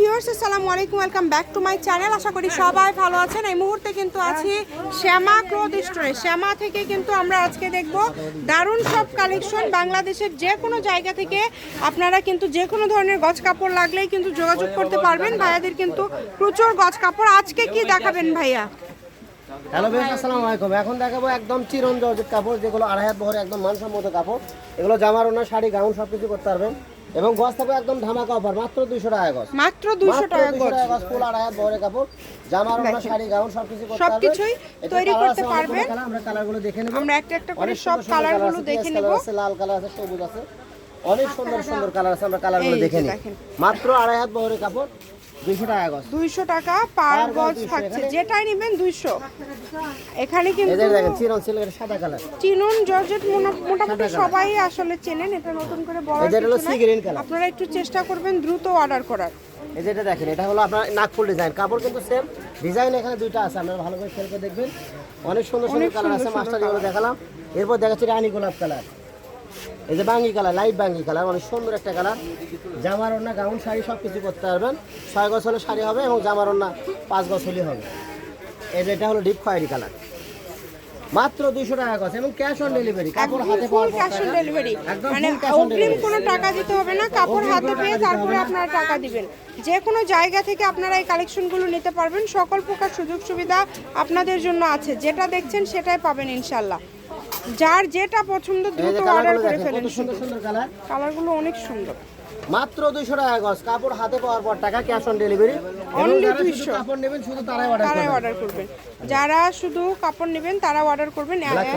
Viewers, আসসালামু আলাইকুম, welcome back to my channel. আশা করি সবাই ভালো আছেন। এই মুহূর্তে কিন্তু আছি শ্যামা ক্লোথ স্টোরে। শ্যামা থেকে কিন্তু আমরা আজকে দেখব দারুণ সব কালেকশন বাংলাদেশের যে কোনো জায়গা থেকে। আপনারা কিন্তু যে কোনো ধরনের গজ কাপড় লাগলেই কিন্তু যোগাযোগ করতে পারবেন। ভাইয়াদের কিন্তু প্রচুর গজ কাপড়। আজকে কি দেখাবেন ভাইয়া? হ্যালো বেশ আসসালামু আলাইকুম। এখন দেখাবো একদম চিরঞ্জিত কাপড়, যেগুলো আড়াই হাত বহরে একদম মানসম্মত কাপড়। এগুলো জামার ওনা শাড়ি, গাউন সব কিছু করতে পারবেন। এবং গছ থাকবে একদম ধামাকা অফার মাত্র দুইশো টাকা গছ। মাত্র দুইশো টাকা গছ। গজ ফুল আর হাত বহরে কাপড় জামা ওনা শাড়ি গাউন সব কিছু করতে পারবেন সবকিছুই তৈরি করতে পারবেন। আমরা কালারগুলো দেখে নেব। আমরা একটা একটা করে সব কালারগুলো দেখে নেব। লাল কালার আছে সবুজ আছে। অনেক সুন্দর সুন্দর কালার আছে আমরা কালারগুলো গুলো দেখে নিই। মাত্র আড়াই হাত বহরে কাপড়। টাকা পার গজ 200 থাকছে। যেটাই নেবেন দুইশো। এখানে এই কিন্তু সাদা কালার। চিনুন জর্জেট মোটামুটি সবাই আসলে চেনেন এটা নতুন করে। আপনারা একটু চেষ্টা করবেন দ্রুত অর্ডার করার। এই যে এটা দেখেন এটা হলো আপনার নাগপুর ডিজাইন কাপড় কিন্তু সেম ডিজাইন এখানে দুইটা আছে আপনারা ভালো করে খেয়াল করে দেখবেন। অনেক সুন্দর সুন্দর কালার আছে মাস্টার দেখালাম। এরপর দেখাচ্ছি রানী গোলাপ কালার এই যে বাঙ্গি কালার লাইট বাঙ্গি কালার অনেক সুন্দর একটা কালার। জামার ওড়না গাউন শাড়ি সব কিছু করতে পারবেন। ছয় গজ হলে শাড়ি হবে এবং জামার ওড়না পাঁচ হলে হবে। এই যে এটা হলো ডিপ খয়েরি কালার মাত্র দুইশো টাকা গজ এবং ক্যাশ অন ডেলিভারি কাপড় হাতে পাওয়ার ক্যাশ অন ডেলিভারি মানে অগ্রিম কোনো টাকা দিতে হবে না কাপড় হাতে পেয়ে তারপরে আপনারা টাকা দিবেন। যে কোনো জায়গা থেকে আপনারা এই কালেকশনগুলো নিতে পারবেন। সকল প্রকার সুযোগ সুবিধা আপনাদের জন্য আছে। যেটা দেখছেন সেটাই পাবেন ইনশাল্লাহ। যার যেটা পছন্দ দ্রুত অর্ডার করে ফেলেন। সুন্দর সুন্দর কালার। কালারগুলো অনেক সুন্দর। মাত্র দুইশো টাকা গজ কাপড় হাতে পাওয়ার পর টাকা ক্যাশ অন ডেলিভারি শুধু 200 কাপড় নেবেন শুধু তারাই অর্ডার তারাই করবেন। অর্ডার করবেন। যারা শুধু কাপড় নেবেন তারা অর্ডার করবেন। Black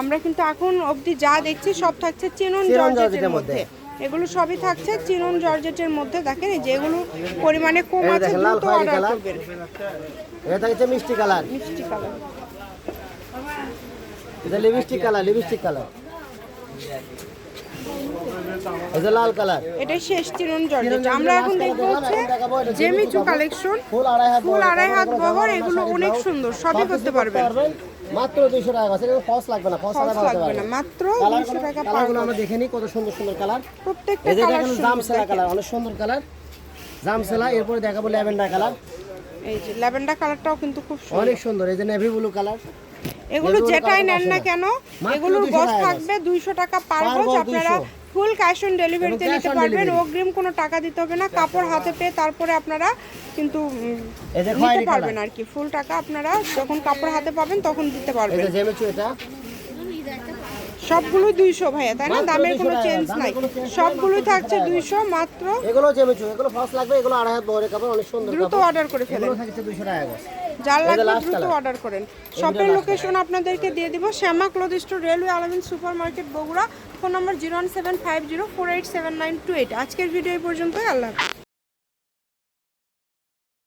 আমরা কিন্তু এখন অবধি যা দেখছি সব থাকছে চিনন জর্জেটের মধ্যে। এগুলো সবই থাকছে চিনন জর্জেটের মধ্যে। দেখেন যেগুলো পরিমাণে কম আছে দ্রুত অর্ডার করবেন। এটা হচ্ছে মিষ্টি কালার। মিষ্টি কালার। এটা লিপস্টিক কালার লিপস্টিক কালার যে লাল কালার এটাই শেষ জর্জেট আমরা এখন দেখব হচ্ছে এটা জেমিচু কালেকশন ফুল আড়াই হাত ফুল আড়াই হাত বহর এগুলো অনেক সুন্দর সবই করতে পারবেন। মাত্র দুইশো টাকা গজ এটা ফলস লাগবে না ফলস লাগবে না, মাত্র কালার 200 টাকা কালারগুলো আমরা দেখে নিই কত সুন্দর সুন্দর কালার প্রত্যেকটা কালার জামসেলা কালার অনেক সুন্দর কালার জামসেলা এরপরে দেখাবো ল্যাভেন্ডার কালার এই যে ল্যাভেন্ডার কালারটাও কিন্তু খুব সুন্দর। অনেক সুন্দর এই যে নেভি ব্লু কালার এগুলো যেটাই নেন না কেন এগুলোর 200 গজ থাকবে দুইশো টাকা পার গজ আপনারা ফুল ক্যাশ অন ডেলিভারিতে নিতে পারবেন। অগ্রিম কোনো টাকা দিতে হবে না কাপড় হাতে পেয়ে তারপরে আপনারা কিন্তু নিতে পারবেন আর কি। ফুল টাকা আপনারা যখন কাপড় হাতে পাবেন তখন দিতে পারবেন। সবগুলো দুইশো ভাইয়া তাই না? দামের কোনো চেঞ্জ নাই। সবগুলোই থাকছে। দুইশো মাত্র এগুলো এগুলো ফলস লাগবে এগুলো আড়াই হাত কাপড় অনেক সুন্দর দ্রুত অর্ডার করে ফেলেন। থাকছে দুইশো টাকা যার লাগবে দ্রুত অর্ডার করেন। শপের লোকেশন আপনাদেরকে দিয়ে দিব। Shyama cloth store railway Alamin super market Bogura. Phone number zero one seven five zero four eight seven nine two eight আজকের ভিডিও এই পর্যন্তই। আল্লাহ হাফেজ।